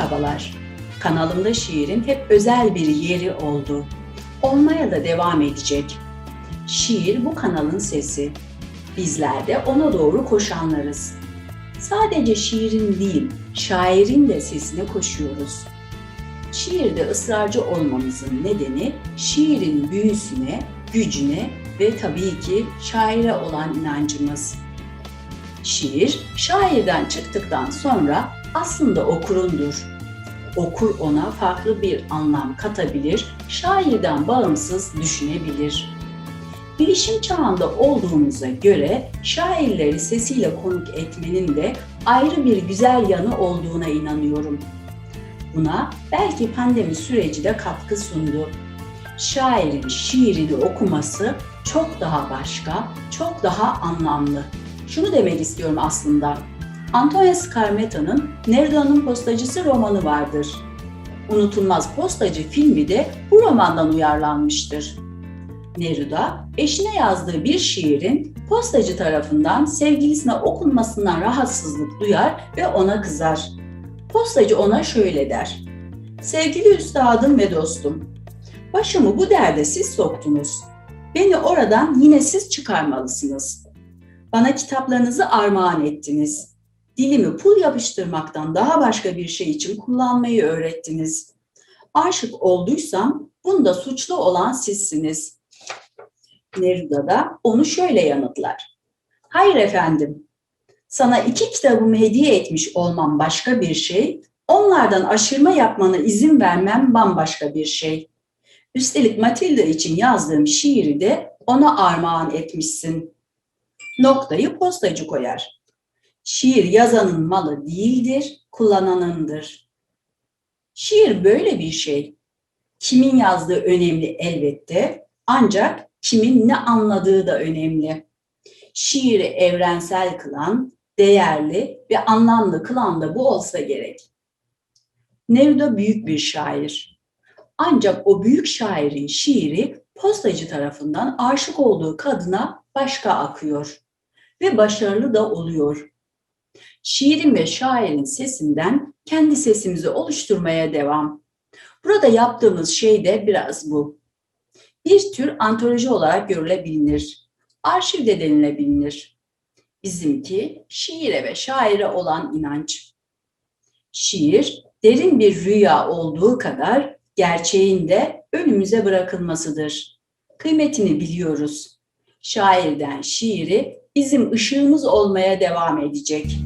Merhabalar. Kanalımda şiirin hep özel bir yeri oldu. Olmaya da devam edecek. Şiir bu kanalın sesi. Bizler de ona doğru koşanlarız. Sadece şiirin değil, şairin de sesine koşuyoruz. Şiirde ısrarcı olmamızın nedeni şiirin büyüsüne, gücüne ve tabii ki şaire olan inancımız. Şiir, şairden çıktıktan sonra aslında okurundur. Okur ona farklı bir anlam katabilir, şairden bağımsız düşünebilir. Bilişim çağında olduğumuza göre şairleri sesiyle konuk etmenin de ayrı bir güzel yanı olduğuna inanıyorum. Buna belki pandemi süreci de katkı sundu. Şairin şiirini okuması çok daha başka, çok daha anlamlı. Şunu demek istiyorum aslında. Antonio Scarmetta'nın Nerudanın Postacısı romanı vardır. Unutulmaz Postacı filmi de bu romandan uyarlanmıştır. Neruda, eşine yazdığı bir şiirin postacı tarafından sevgilisine okunmasından rahatsızlık duyar ve ona kızar. Postacı ona şöyle der. Sevgili üstadım ve dostum, başımı bu derde siz soktunuz. Beni oradan yine siz çıkarmalısınız. Bana kitaplarınızı armağan ettiniz. Dilimi pul yapıştırmaktan daha başka bir şey için kullanmayı öğrettiniz. Aşık olduysam bunda suçlu olan sizsiniz. Neruda da onu şöyle yanıtlar. Hayır efendim, sana iki kitabımı hediye etmiş olmam başka bir şey, onlardan aşırma yapmana izin vermem bambaşka bir şey. Üstelik Matilda için yazdığım şiiri de ona armağan etmişsin. Noktayı postacı koyar. Şiir yazanın malı değildir, kullananındır. Şiir böyle bir şey. Kimin yazdığı önemli elbette, ancak kimin ne anladığı da önemli. Şiiri evrensel kılan, değerli ve anlamlı kılan da bu olsa gerek. Neruda büyük bir şair. Ancak o büyük şairin şiiri postacı tarafından aşık olduğu kadına başka akıyor ve başarılı da oluyor. Şiirin ve şairin sesinden kendi sesimizi oluşturmaya devam. Burada yaptığımız şey de biraz bu. Bir tür antoloji olarak görülebilir. Arşiv de denilebilir. Bizimki şiire ve şaire olan inanç. Şiir derin bir rüya olduğu kadar gerçeğin de önümüze bırakılmasıdır. Kıymetini biliyoruz. Şairden şiiri bizim ışığımız olmaya devam edecek.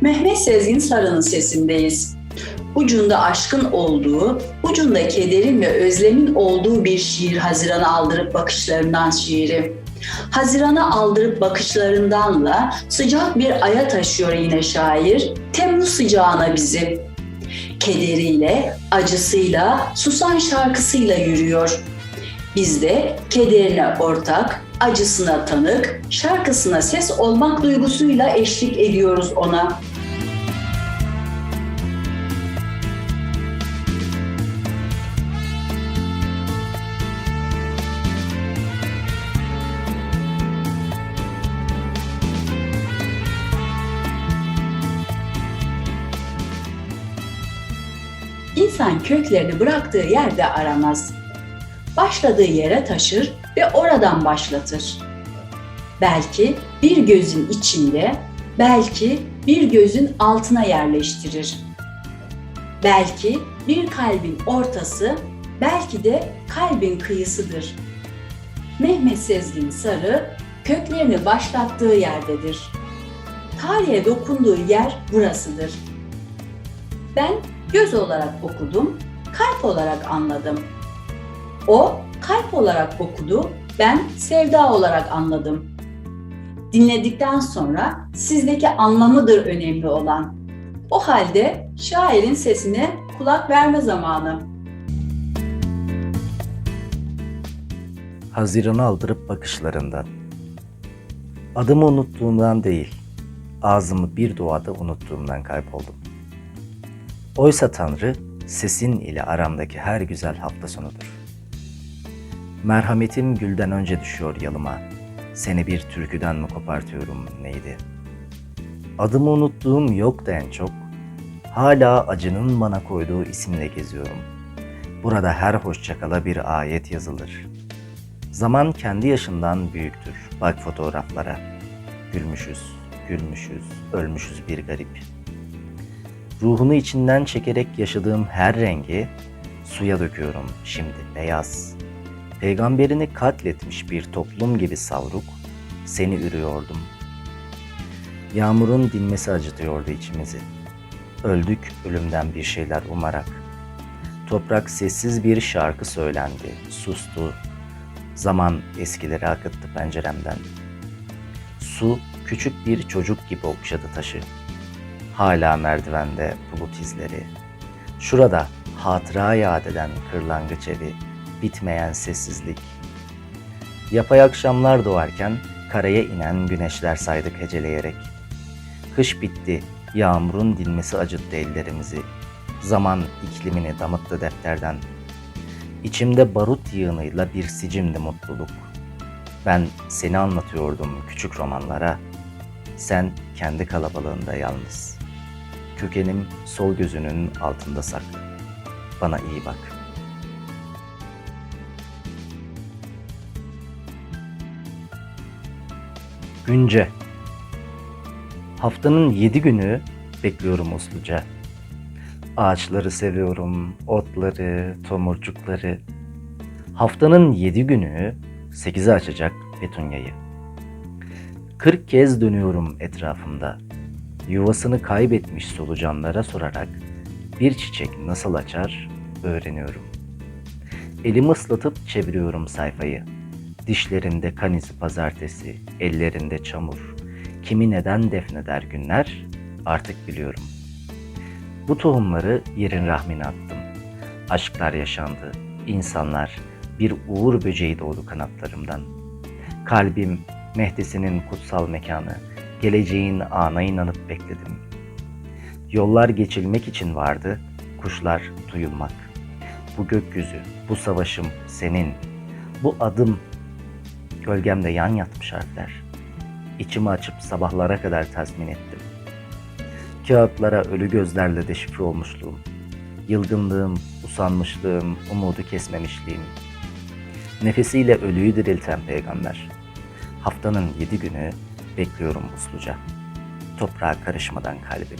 Mehmet Sezgin Sarı'nın sesindeyiz. Ucunda aşkın olduğu, ucunda kederin ve özlemin olduğu bir şiir Haziran'a aldırıp bakışlarından şiiri. Haziran'a aldırıp bakışlarındanla sıcak bir aya taşıyor yine şair, Temmuz sıcağına bizi. Kederiyle, acısıyla, susan şarkısıyla yürüyor. Biz de kederine ortak, acısına tanık, şarkısına ses olmak duygusuyla eşlik ediyoruz ona. İnsan köklerini bıraktığı yerde aramaz. Başladığı yere taşır ve oradan başlatır. Belki bir gözün içinde, belki bir gözün altına yerleştirir. Belki bir kalbin ortası, belki de kalbin kıyısıdır. Mehmet Sezgin Sarı köklerini başlattığı yerdedir. Tarihe dokunduğu yer burasıdır. Ben göz olarak okudum, kalp olarak anladım. O kalp olarak okudu, ben sevda olarak anladım. Dinledikten sonra sizdeki anlamıdır önemli olan. O halde şairin sesine kulak verme zamanı. Haziran'ı aldırıp bakışlarından. Adımı unuttuğumdan değil, ağzımı bir doğada unuttuğumdan kayboldum. Oysa Tanrı, sesin ile aramdaki her güzel hafta sonudur. Merhametim gülden önce düşüyor yalıma, seni bir türküden mi kopartıyorum neydi? Adımı unuttuğum yok da en çok, hala acının bana koyduğu isimle geziyorum. Burada her hoşçakala bir ayet yazılır.'' Zaman kendi yaşından büyüktür. Bak fotoğraflara. Gülmüşüz, gülmüşüz, ölmüşüz bir garip. Ruhunu içinden çekerek yaşadığım her rengi suya döküyorum şimdi beyaz. Peygamberini katletmiş bir toplum gibi savruk, seni ürüyordum. Yağmurun dinmesi acıtıyordu içimizi. Öldük ölümden bir şeyler umarak. Toprak sessiz bir şarkı söylendi, sustu, Zaman eskileri akıttı penceremden. Su küçük bir çocuk gibi okşadı taşı. Hala merdivende bulut izleri. Şurada hatıra yad eden kırlangıç evi, bitmeyen sessizlik. Yapay akşamlar doğarken karaya inen güneşler saydık heceleyerek. Kış bitti, yağmurun dinmesi acıttı ellerimizi. Zaman iklimini damıttı defterden. İçimde barut yığınıyla bir sicimdi mutluluk. Ben seni anlatıyordum küçük romanlara. Sen kendi kalabalığında yalnız. Kökenim sol gözünün altında saklı. Bana iyi bak. Günce Haftanın yedi günü bekliyorum usluca. Ağaçları seviyorum, otları, tomurcukları. Haftanın yedi günü sekize açacak petunyayı. Kırk kez dönüyorum etrafımda. Yuvasını kaybetmiş solucanlara sorarak bir çiçek nasıl açar öğreniyorum. Elimi ıslatıp çeviriyorum sayfayı. Dişlerinde kan izi pazartesi, ellerinde çamur. Kimi neden defneder günler artık biliyorum.'' Bu tohumları yerin rahmine attım. Aşklar yaşandı, insanlar, bir uğur böceği doğdu kanatlarımdan. Kalbim, Mehdisinin kutsal mekanı, geleceğin ana inanıp bekledim. Yollar geçilmek için vardı, kuşlar duyulmak. Bu gökyüzü, bu savaşım senin, bu adım, gölgemde yan yatmış harfler. İçimi açıp sabahlara kadar tazmin ettim. Kağıtlara ölü gözlerle deşifre olmuşluğum. Yılgınlığım, usanmışlığım, umudu kesmemişliğim. Nefesiyle ölüyü dirilten peygamber. Haftanın yedi günü bekliyorum usluca. Toprağa karışmadan kalbim.